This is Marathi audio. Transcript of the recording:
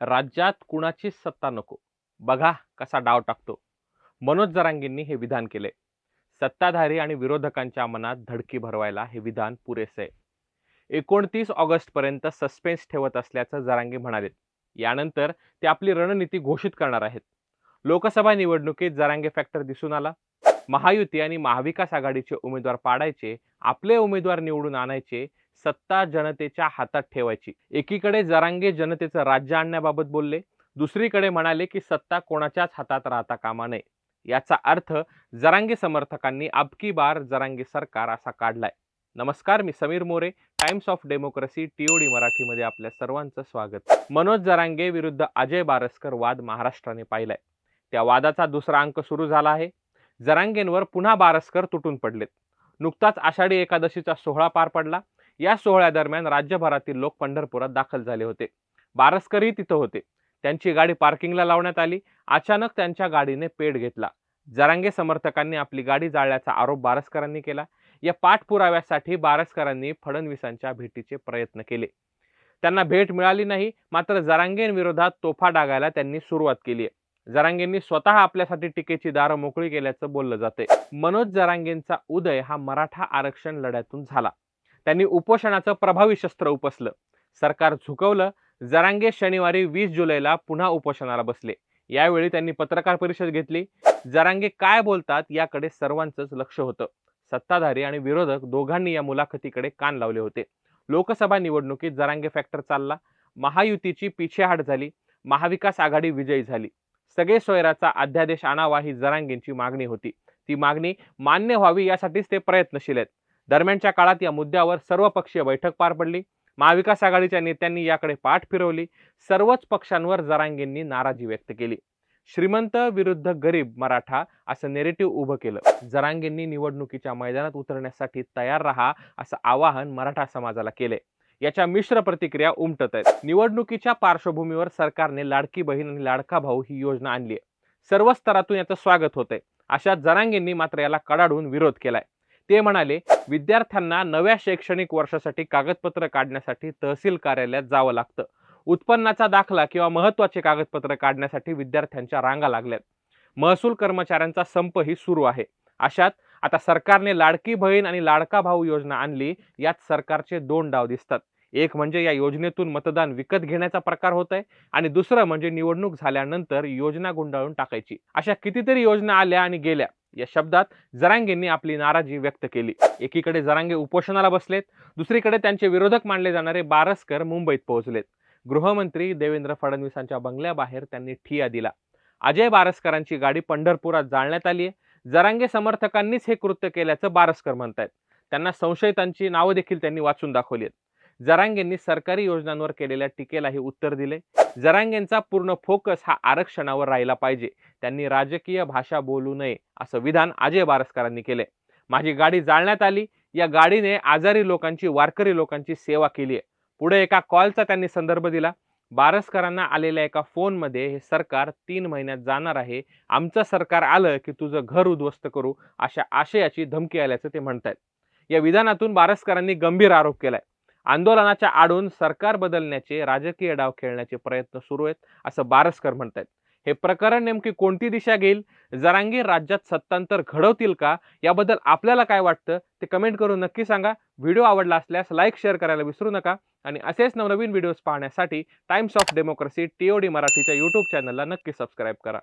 राज्यात कुणाचीच सत्ता नको? बघा कसा डाव टाकतो. मनोज जरांगेंनी हे विधान केले. सत्ताधारी आणि विरोधकांच्या मनात धडकी भरवायला हे विधान पुरेसे. आहे एकोणतीस ऑगस्टपर्यंत सस्पेन्स ठेवत असल्याचं जरांगे म्हणाले. यानंतर ते आपली रणनीती घोषित करणार आहेत. लोकसभा निवडणुकीत जरांगे फॅक्टर दिसून आला. महायुती आणि महाविकास आघाडीचे उमेदवार पाडायचे आपले उमेदवार निवडून आणायचे सत्ता जनतेच्या हातात ठेवायची. एकीकडे जरांगे जनतेचं राज्य आणण्याबाबत बोलले दुसरीकडे म्हणाले की सत्ता कोणाच्याच हातात राहता कामा नये. याचा अर्थ जरांगे समर्थकांनी अबकी बार जरांगे सरकार असा काढलाय. नमस्कार मी Sameer More times of democracy TOD मराठीमध्ये आपल्या सर्वांचं स्वागत. मनोज जरांगे विरुद्ध अजय बारसकर वाद महाराष्ट्राने पाहिलाय. त्या वादाचा दुसरा अंक सुरू झाला आहे. जरांगेंवर पुन्हा बारसकर तुटून पडलेत. नुकताच आषाढी एकादशीचा सोहळा पार पडला. या सोहळ्यादरम्यान राज्यभरातील लोक पंढरपुरात दाखल झाले होते. बारसकरही तिथं होते. त्यांची गाडी पार्किंगला लावण्यात आली. अचानक त्यांच्या गाडीने पेट घेतला. जरांगे समर्थकांनी आपली गाडी जाळल्याचा आरोप बारसकरांनी केला. या पाठपुराव्यासाठी बारसकरांनी फडणवीसांच्या भेटीचे प्रयत्न केले. त्यांना भेट मिळाली नाही मात्र जरांगेंविरोधात तोफा डागायला त्यांनी सुरुवात केली आहे. जरांगेंनी स्वतः आपल्यासाठी टीकेची दारं मोकळी केल्याचं बोललं जाते मनोज जरांगेंचा उदय हा मराठा आरक्षण लढ्यातून झाला. त्यांनी उपोषणाचं प्रभावी शस्त्र उपसलं. सरकार झुकवलं. जरांगे शनिवारी वीस जुलैला पुन्हा उपोषणाला बसले. यावेळी त्यांनी पत्रकार परिषद घेतली. जरांगे काय बोलतात याकडे सर्वांचंच लक्ष होतं. सत्ताधारी आणि विरोधक दोघांनी या मुलाखतीकडे कान लावले होते. लोकसभा निवडणुकीत जरांगे फॅक्टर चालला. महायुतीची पिछेहाट झाली. महाविकास आघाडी विजयी झाली. सगळे सोयराचा अध्यादेश आणावा ही जरांगेंची मागणी होती. ती मागणी मान्य व्हावी यासाठीच ते प्रयत्नशील आहेत. दरम्यानच्या काळात या मुद्द्यावर सर्वपक्षीय बैठक पार पडली. महाविकास आघाडीच्या नेत्यांनी याकडे पाठ फिरवली. सर्वच पक्षांवर जरांगेंनी नाराजी व्यक्त केली. श्रीमंत विरुद्ध गरीब मराठा असं नेरेटिव्ह उभं केलं. जरांगेंनी निवडणुकीच्या मैदानात उतरण्यासाठी तयार राहा असं आवाहन मराठा समाजाला केले याच्या मिश्र प्रतिक्रिया उमटत आहेत. निवडणुकीच्या पार्श्वभूमीवर सरकारने लाडकी बहीण आणि लाडका भाऊ ही योजना आणली आहे. सर्व स्तरातून याचं स्वागत होतंय. अशा जरांगेंनी मात्र याला कडाडून विरोध केलाय. ते म्हणाले विद्यार्थ्यांना नव्या शैक्षणिक वर्षासाठी कागदपत्र काढण्यासाठी तहसील कार्यालयात जावं लागतं. उत्पन्नाचा दाखला किंवा महत्त्वाचे कागदपत्र काढण्यासाठी विद्यार्थ्यांच्या रांगा लागल्यात. महसूल कर्मचाऱ्यांचा संपही सुरू आहे. अशात आता सरकारने लाडकी बहीण आणि लाडका भाऊ योजना आणली यात सरकारचे दोन डाव दिसतात. एक म्हणजे या योजनेतून मतदान विकत घेण्याचा प्रकार होत आहे आणि दुसरं म्हणजे निवडणूक झाल्यानंतर योजना गुंडाळून टाकायची. अशा कितीतरी योजना आल्या आणि गेल्या. या शब्दात जरांगेंनी आपली नाराजी व्यक्त केली. एकीकडे जरांगे उपोषणाला बसलेत दुसरीकडे त्यांचे विरोधक मानले जाणारे बारसकर मुंबईत पोहोचलेत. गृहमंत्री देवेंद्र फडणवीसांच्या बंगल्याबाहेर त्यांनी ठिया दिला. अजय बारसकरांची गाडी पंढरपुरात जाळण्यात आली आहे. जरांगे समर्थकांनीच हे कृत्य केल्याचं बारसकर म्हणतायत. त्यांना संशयितांची नावं देखील त्यांनी वाचून दाखवली आहेत. जरांगेंनी सरकारी योजनांवर केलेल्या टीकेलाही उत्तर दिले. जरांगेंचा पूर्ण फोकस हा आरक्षणावर राहिला पाहिजे. त्यांनी राजकीय भाषा बोलू नये असं विधान अजय बारसकरांनी केले. माझी गाडी जाळण्यात आली. या गाडीने आजारी लोकांची वारकरी लोकांची सेवा केली आहे. पुढे एका कॉलचा त्यांनी संदर्भ दिला. बारसकरांना आलेल्या एका फोनमध्ये हे सरकार तीन महिन्यात जाणार आहे. आमचं सरकार आलं की तुझं घर उद्ध्वस्त करू अशा आशयाची धमकी आल्याचं ते म्हणतायत. या विधानातून बारसकरांनी गंभीर आरोप केलाय. आंदोलनाच्या आडून सरकार बदलण्याचे राजकीय डाव खेळण्याचे प्रयत्न सुरू आहेत असं बारसकर आहेत हे प्रकरण नेमकी कोणती दिशा घेईल? जरांगीर राज्यात सत्तांतर घडवतील का? याबद्दल आपल्याला काय वाटतं? ते कमेंट करून नक्की सांगा. व्हिडिओ आवडला असल्यास लाईक शेअर करायला विसरू नका. आणि असेच नवनवीन व्हिडिओज पाहण्यासाठी टाइम्स ऑफ डेमोक्रेसी टीओडी मराठीच्या यूट्यूब चॅनलला नक्की सबस्क्राईब करा.